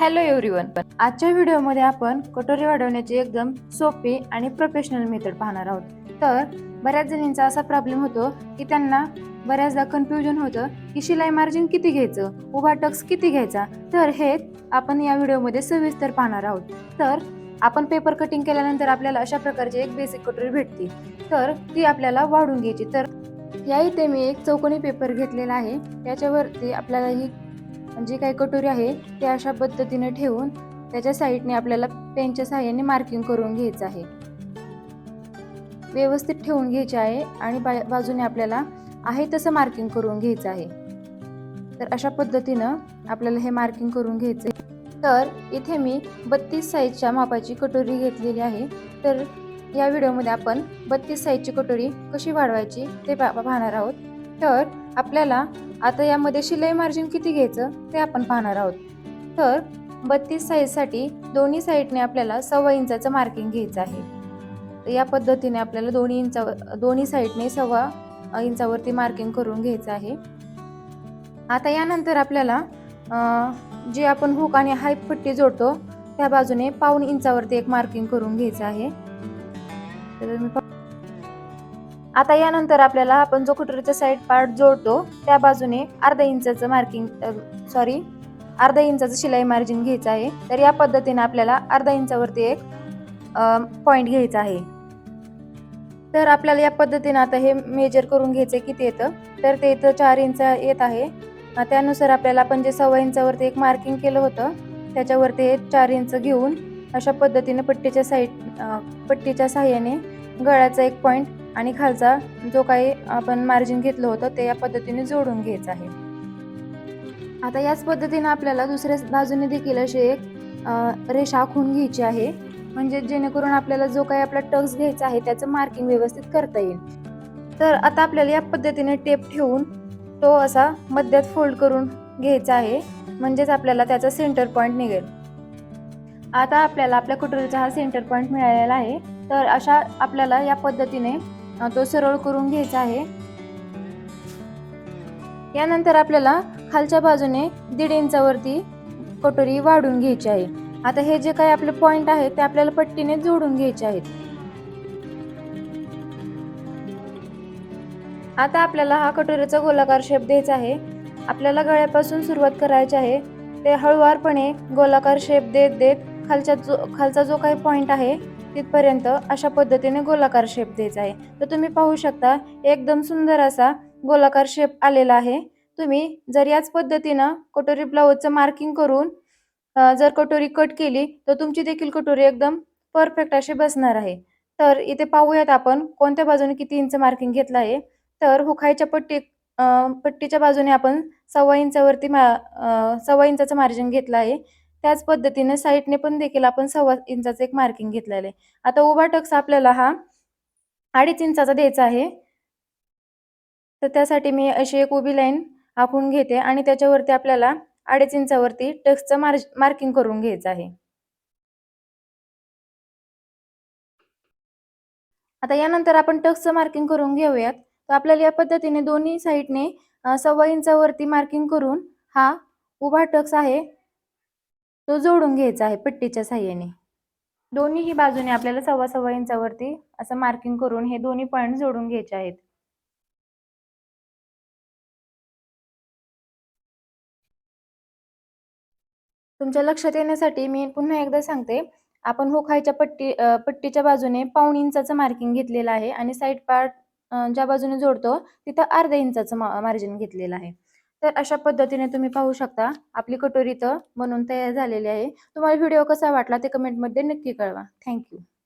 Hello everyone आजच्या व्हिडिओमध्ये आपण कटोरी वाढवण्याची एकदम सोपी आणि प्रोफेशनल मेथड पाहणार आहोत. तर बऱ्याच जणींचा असा प्रॉब्लेम होतो की त्यांना बऱ्याचदा कन्फ्युजन होतं की शिलाई मार्जिन किती घ्यायचं उभा टक्स किती घ्यायचा? तर हे आपण या व्हिडिओमध्ये सविस्तर पाहणार आहोत. तर आपण पेपर कटिंग केल्यानंतर आपल्याला अशा प्रकारची एक बेसिक कटोरी भेटते तर ती आपल्याला वाढून घ्यायची. तर या इथे मी एक चौकोनी पेपर घेतलेला आहे. त्याच्यावरती आपल्याला ही जी काही कटोरी आहे ते अशा पद्धतीने ठेवून त्याच्या साईडने आपल्याला पेनच्या सहाय्याने मार्किंग करून घ्यायचं आहे. व्यवस्थित ठेवून घ्यायचे आहे आणि बा बाजूने आपल्याला आहे तसं मार्किंग करून घ्यायचं आहे. तर अशा पद्धतीनं आपल्याला हे मार्किंग करून घ्यायचं आहे. तर इथे मी बत्तीस साईजच्या मापाची कटोरी घेतलेली आहे. तर या व्हिडिओमध्ये आपण बत्तीस साईजची कटोरी कशी वाढवायची ते पा पाहणार आहोत. तर आपल्याला आता यामध्ये शिलाई मार्जिन किती घ्यायचं ते आपण पाहणार आहोत. तर बत्तीस साईजसाठी दोन्ही साईडने आपल्याला सव्वा इंचाचं मार्किंग घ्यायचं आहे. तर या पद्धतीने आपल्याला दोन्ही इंचावर दोन्ही साईडने सव्वा इंचावरती मार्किंग करून घ्यायचं आहे. आता यानंतर आपल्याला जे आपण हुक आणि हाय पट्टी जोडतो त्या बाजूने पाऊण इंचावरती एक मार्किंग करून घ्यायचं आहे. तर मी पा- आता यानंतर आपल्याला आपण जो कटोरीचा साईड पार्ट जोडतो त्या बाजूने अर्धा इंचाचं मार्किंग सॉरी अर्धा इंचाचं शिलाई मार्जिन घ्यायचं आहे. तर या पद्धतीने आपल्याला अर्धा इंचावरती एक पॉईंट घ्यायचा आहे. तर आपल्याला या पद्धतीने आता हे मेजर करून घ्यायचं किती येतं? तर ते इथं चार इंच येत आहे. त्यानुसार आपल्याला आपण जे सव्वा इंचावरती एक मार्किंग केलं होतं त्याच्यावरती चार इंच घेऊन अशा पद्धतीने पट्टीच्या साईड पट्टीच्या साह्याने गळ्याचा एक पॉईंट आणि खालचा जो काही आपण मार्जिन घेतलं होतं ते या पद्धतीने जोडून घ्यायचं आहे. आता याच पद्धतीने आपल्याला दुसऱ्या बाजूने देखील अशी एक रेषा आखून घ्यायची आहे. म्हणजे जेणेकरून आपल्याला जो काही आपला टक्स घ्यायचा आहे त्याचं मार्किंग व्यवस्थित करता येईल. तर आता आपल्याला या पद्धतीने टेप ठेवून तो असा मध्यात फोल्ड करून घ्यायचा आहे. म्हणजेच आपल्याला त्याचा सेंटर पॉईंट निघेल. आता आपल्याला आपल्या कुटुरीचा हा सेंटर पॉईंट मिळालेला आहे. तर अशा आपल्याला या पद्धतीने तो सरळ करून घ्यायचा आहे. यानंतर आपल्याला खालच्या बाजूने दीड इंचावरती कटोरी वाढून घ्यायची आहे. आता हे जे काही आपले पॉइंट आहेत ते आपल्याला पट्टीने जोडून घ्यायचे आहेत. आता आपल्याला हा कटोरीचा गोलाकार शेप द्यायचा आहे. आपल्याला गळ्यापासून सुरुवात करायची आहे. ते हळुवारपणे गोलाकार शेप देत देत खालच्या जो खालचा जो काही पॉइंट आहे तिथपर्यंत अशा पद्धतीने गोलाकार शेप द्यायचा आहे. तर तुम्ही पाहू शकता एकदम सुंदर असा गोलाकार शेप आलेला आहे. तुम्ही जर याच पद्धतीनं कटोरी ब्लाऊजचं मार्किंग करून जर कटोरी कट केली तर तुमची देखील कटोरी एकदम परफेक्ट अशी बसणार आहे. तर इथे पाहूयात आपण कोणत्या बाजूने किती इंच मार्किंग घेतलं आहे. तर हुखायच्या पट्टी पट्टीच्या बाजूने आपण सव्वा इंचावरती मा सव्वा इंचाचं मार्जिन घेतलं आहे. त्याच पद्धतीने साईडने पण देखील आपण सव्वा इंचाचं एक मार्किंग घेतलेलं आहे. आता उभा टक्स आपल्याला हा अडीच इंचाचा द्यायचा आहे. तर त्यासाठी मी अशी एक उभी लाईन आखून घेते आणि त्याच्यावरती आपल्याला अडीच इंचावरती टक्सचं मार्ज मार्किंग करून घ्यायचं आहे. आता यानंतर आपण टक्सचं मार्किंग करून घेऊयात. तर आपल्याला या पद्धतीने दोन्ही साईडने सव्वा इंचावरती मार्किंग करून हा उभा टक्स आहे. तो जोडून घ्यायचा आहे पट्टीच्या साह्याने. दोन्हीही बाजूने आपल्याला सव्वा सव्वा इंचावरती असं मार्किंग करून हे दोन्ही पॉईंट जोडून घ्यायचे आहेत. तुमच्या लक्षात येण्यासाठी मी पुन्हा एकदा सांगते आपण होखायच्या पट्टी पट्टीच्या बाजूने पाऊण इंचाचं मार्किंग घेतलेलं आहे आणि साईड पार्ट ज्या बाजूने जोडतो तिथं अर्ध्या इंचाचं मार्जिन घेतलेलं आहे. तर अशा पद्धतीने तुम्ही पाहू शकता आपली कटोरी तर म्हणून तयार झालेली आहे. तुम्हाला व्हिडिओ कसा वाटला ते कमेंटमध्ये नक्की कळवा. थँक्यू